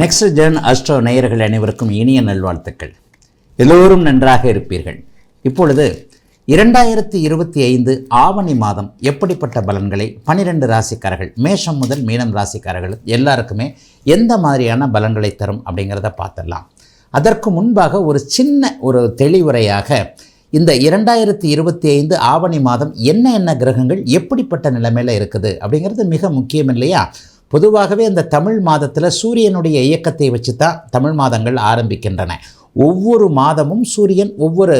Next gen astro நேயர்கள் அனைவருக்கும் இனிய நல்வாழ்த்துக்கள். எல்லோரும் நன்றாக இருப்பீர்கள். இப்பொழுது இரண்டாயிரத்தி இருபத்தி ஐந்து ஆவணி மாதம் எப்படிப்பட்ட பலன்களை பனிரெண்டு ராசிக்காரர்கள் மேஷம் முதல் மீனம் ராசிக்காரர்கள் எல்லாருக்குமே எந்த மாதிரியான பலன்களை தரும் அப்படிங்கிறத பார்த்துடலாம். அதற்கு முன்பாக ஒரு சின்ன ஒரு தெளிவுரையாக இந்த இரண்டாயிரத்தி இருபத்தி ஐந்து ஆவணி மாதம் என்ன என்ன கிரகங்கள் எப்படிப்பட்ட நிலைமையில் இருக்குது அப்படிங்கிறது மிக முக்கியம் இல்லையா? பொதுவாகவே அந்த தமிழ் மாதத்தில் சூரியனுடைய இயக்கத்தை வச்சு தான் தமிழ் மாதங்கள் ஆரம்பிக்கின்றன. ஒவ்வொரு மாதமும் சூரியன் ஒவ்வொரு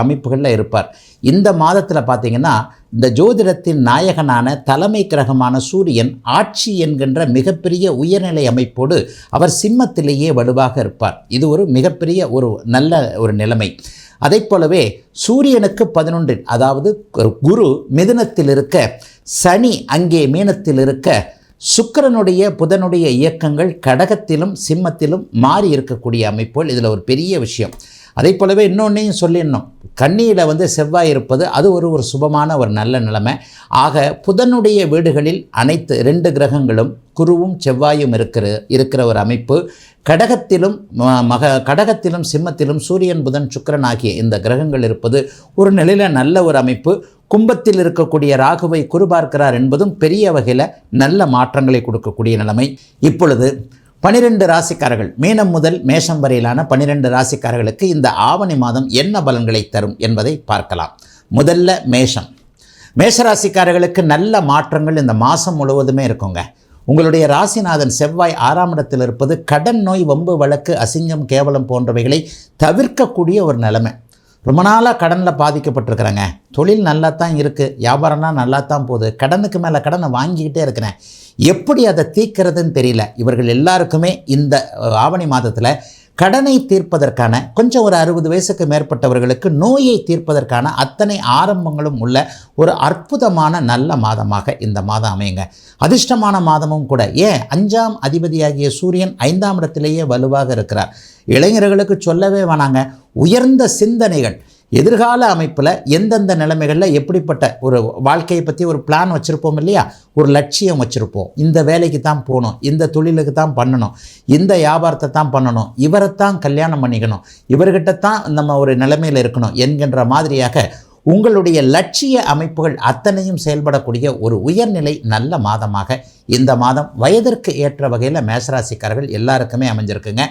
அமைப்புகளில் இருப்பார். இந்த மாதத்தில் பார்த்திங்கன்னா இந்த ஜோதிடத்தின் நாயகனான தலைமை கிரகமான சூரியன் ஆட்சி என்கின்ற மிகப்பெரிய உயர்நிலை அமைப்போடு அவர் சிம்மத்திலேயே வலுவாக இருப்பார். இது ஒரு மிகப்பெரிய ஒரு நல்ல ஒரு நிலைமை. அதைப் போலவே சூரியனுக்கு பதினொன்றில் அதாவது குரு மிதுனத்தில் இருக்க சனி அங்கே மீனத்தில் இருக்க சுக்கரனுடைய புதனுடைய இயக்கங்கள் கடகத்திலும் சிம்மத்திலும் மாறி இருக்கக்கூடிய அமைப்புகள் இதில் ஒரு பெரிய விஷயம். அதே போலவே இன்னொன்றையும் சொல்லிடணும். கண்ணியில் வந்து செவ்வாய் இருப்பது அது ஒரு ஒரு சுபமான ஒரு நல்ல நிலைமை. ஆக புதனுடைய வீடுகளில் அனைத்து ரெண்டு கிரகங்களும் குருவும் செவ்வாயும் இருக்கிற இருக்கிற ஒரு அமைப்பு. கடகத்திலும் மக கடகத்திலும் சிம்மத்திலும் சூரியன் புதன் சுக்கரன் ஆகிய இந்த கிரகங்கள் இருப்பது ஒரு நிலையில் நல்ல ஒரு அமைப்பு. கும்பத்தில் இருக்கக்கூடிய ராகுவை குறிபார்க்கிறார் என்பதும் பெரிய வகையில் நல்ல மாற்றங்களை கொடுக்கக்கூடிய நிலைமை. இப்பொழுது பனிரெண்டு ராசிக்காரர்கள் மீனம் முதல் மேஷம் வரையிலான பனிரெண்டு ராசிக்காரர்களுக்கு இந்த ஆவணி மாதம் என்ன பலன்களை தரும் என்பதை பார்க்கலாம். முதல்ல மேஷம். மேஷராசிக்காரர்களுக்கு நல்ல மாற்றங்கள் இந்த மாதம் முழுவதுமே இருக்குங்க. உங்களுடைய ராசிநாதன் செவ்வாய் ஆறாம் இடத்தில் இருப்பது கடன் நோய் வம்பு வழக்கு அசிங்கம் கேவலம் போன்றவைகளை தவிர்க்கக்கூடிய ஒரு நிலைமை. ரொம்ப நாளாக கடனில் பாதிக்கப்பட்டிருக்கிறேங்க. தொழில் நல்லா தான் இருக்குது வியாபாரம்லாம் நல்லா தான் போகுது. கடனுக்கு மேலே கடனை வாங்கிக்கிட்டே இருக்கிறேன். எப்படி அதை தீக்கிறதுன்னு தெரியல. இவர்கள் எல்லாருக்குமே இந்த ஆவணி மாதத்தில் கடனை தீர்ப்பதற்கான கொஞ்சம் ஒரு அறுபது வயசுக்கு மேற்பட்டவர்களுக்கு நோயை தீர்ப்பதற்கான அத்தனை ஆரம்பங்களும் உள்ள ஒரு அற்புதமான நல்ல மாதமாக இந்த மாதம் அமையுங்க. அதிர்ஷ்டமான மாதமும் கூட. ஏன்? அஞ்சாம் அதிபதியாகிய சூரியன் ஐந்தாம் இடத்திலேயே வலுவாக இருக்கிறார். இளைஞர்களுக்கு சொல்லவே வேணாங்க. உயர்ந்த சிந்தனைகள் எதிர்கால அமைப்பில் எந்தெந்த நிலைமைகளில் எப்படிப்பட்ட ஒரு வாழ்க்கையை பற்றி ஒரு பிளான் வச்சுருப்போம் இல்லையா? ஒரு லட்சியம் வச்சுருப்போம். இந்த வேலைக்கு தான் போகணும். இந்த தொழிலுக்கு தான் பண்ணணும். இந்த வியாபாரத்தை தான் பண்ணணும். இவரைத்தான் கல்யாணம் பண்ணிக்கணும். இவர்கிட்ட தான் நம்ம ஒரு நிலைமையில் இருக்கணும் என்கின்ற மாதிரியாக உங்களுடைய லட்சிய அமைப்புகள் அத்தனையும் செயல்படக்கூடிய ஒரு உயர்நிலை நல்ல மாதமாக இந்த மாதம் வயதிற்கு ஏற்ற வகையில் மேசராசிக்காரர்கள் எல்லாருக்குமே அமைஞ்சிருக்குங்க.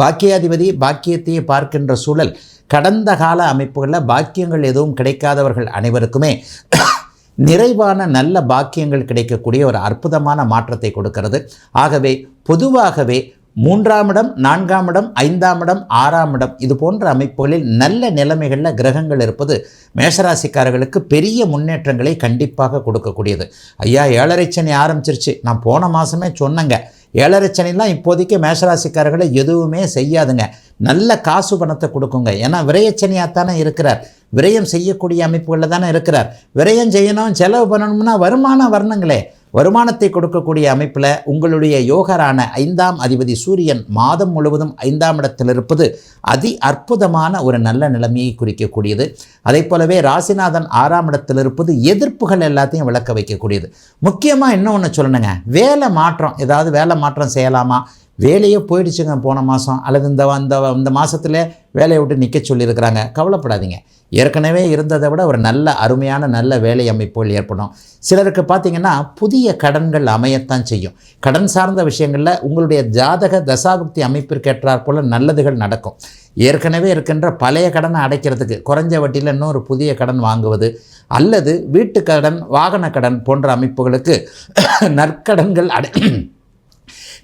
பாக்கியாதிபதி பாக்கியத்தையே பார்க்கின்ற சூழல் கடந்த கால அமைப்புகளில் பாக்கியங்கள் எதுவும் கிடைக்காதவர்கள் அனைவருக்குமே நிறைவான நல்ல பாக்கியங்கள் கிடைக்கக்கூடிய ஒரு அற்புதமான மாற்றத்தை கொடுக்கிறது. ஆகவே பொதுவாகவே மூன்றாம் இடம் நான்காம் இடம் ஐந்தாம் இடம் ஆறாம் இடம் இது போன்ற அமைப்புகளில் நல்ல நிலைமைகளில் கிரகங்கள் இருப்பது மேஷராசிக்காரர்களுக்கு பெரிய முன்னேற்றங்களை கண்டிப்பாக கொடுக்கக்கூடியது. ஐயா ஏழரை சனி ஆரம்பிச்சிருச்சு. நான் போன மாதமே சொன்னேங்க. ஏழரை இப்போதைக்கு மேஷராசிக்காரர்களை எதுவுமே செய்யாதுங்க. நல்ல காசு பணத்தை கொடுக்குங்க. ஏன்னா விரயச்சனியாகத்தானே இருக்கிறார். விரயம் செய்யக்கூடிய அமைப்புகளில் தானே இருக்கிறார். விரயம் செய்யணும் செலவு பண்ணணும்னா வருமானம் வரணுங்களே. வருமானத்தை கொடுக்கக்கூடிய அமைப்பில் உங்களுடைய யோகரான ஐந்தாம் அதிபதி சூரியன் மாதம் முழுவதும் ஐந்தாம் இடத்தில் இருப்பது அதி அற்புதமான ஒரு நல்ல நிலைமையை குறிக்கக்கூடியது. அதே போலவே ராசிநாதன் ஆறாம் இடத்தில் இருப்பது எதிர்ப்புகள் எல்லாத்தையும் விளக்க வைக்கக்கூடியது. முக்கியமாக இன்னும் ஒன்று சொல்லணுங்க. வேலை மாற்றம் ஏதாவது வேலை மாற்றம் செய்யலாமா? வேலையே போயிடுச்சுங்க. போன மாதம் அல்லது இந்த அந்த இந்த மாதத்தில் வேலையை விட்டு நிற்க சொல்லியிருக்கிறாங்க. கவலைப்படாதீங்க. ஏற்கனவே இருந்ததை விட ஒரு நல்ல அருமையான நல்ல வேலை அமைப்புகள் ஏற்படும். சிலருக்கு பார்த்தீங்கன்னா புதிய கடன்கள் அமையத்தான் செய்யும். கடன் சார்ந்த விஷயங்களில் உங்களுடைய ஜாதக தசாபக்தி அமைப்பிற்கேற்றாற் போல நல்லதுகள் நடக்கும். ஏற்கனவே இருக்கின்ற பழைய கடனை அடைக்கிறதுக்கு குறைஞ்ச வட்டியில் இன்னொரு புதிய கடன் வாங்குவது அல்லது வீட்டு கடன் வாகன கடன் போன்ற அமைப்புகளுக்கு நற்கடன்கள் அடை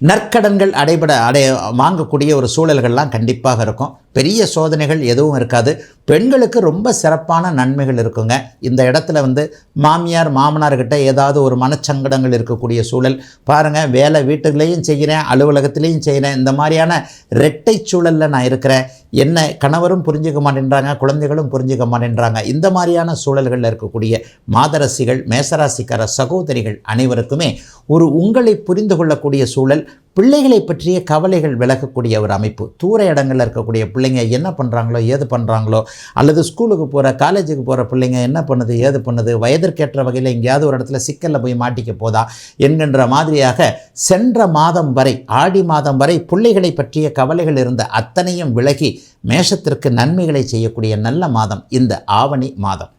நற்கடன்கள் அடைபட அடைய வாங்கக்கூடிய ஒரு சூழல்கள்லாம் கண்டிப்பாக இருக்கும். பெரிய சோதனைகள் எதுவும் இருக்காது. பெண்களுக்கு ரொம்ப சிறப்பான நன்மைகள் இருக்குங்க. இந்த இடத்துல வந்து மாமியார் மாமனார்கிட்ட ஏதாவது ஒரு மனச்சங்கடங்கள் இருக்கக்கூடிய சூழல். பாருங்கள் வேலை வீட்டுகளையும் செய்கிறேன் அலுவலகத்திலையும் செய்கிறேன். இந்த மாதிரியான ரெட்டை சூழலில் நான் இருக்கிறேன். என்ன கணவரும் புரிஞ்சுக்க மாட்டேன்றாங்க குழந்தைகளும் புரிஞ்சுக்க மாட்டேன்றாங்க. இந்த மாதிரியான சூழல்களில் இருக்கக்கூடிய மாதரசிகள் மேசராசிக்கார சகோதரிகள் அனைவருக்குமே ஒரு உங்களை புரிந்து கொள்ளக்கூடிய சூழல் பிள்ளைகளை பற்றிய கவலைகள் விலகக்கூடிய ஒரு அமைப்பு. தூர இடங்களில் இருக்கக்கூடிய பிள்ளை பிள்ளைங்க என்ன பண்ணுறாங்களோ ஏது பண்ணுறாங்களோ அல்லது ஸ்கூலுக்கு போகிற காலேஜுக்கு போகிற பிள்ளைங்க என்ன பண்ணுது ஏது பண்ணுது வயதிற்கேற்ற வகையில் எங்கேயாவது ஒரு இடத்துல சிக்கலில் போய் மாட்டிக்க போதா என்கின்ற மாதிரியாக சென்ற மாதம் வரை ஆடி மாதம் வரை பிள்ளைகளை பற்றிய கவலைகள் இருந்த அத்தனையும் விலகி மேஷத்திற்கு நன்மைகளை செய்யக்கூடிய நல்ல மாதம் இந்த ஆவணி மாதம்.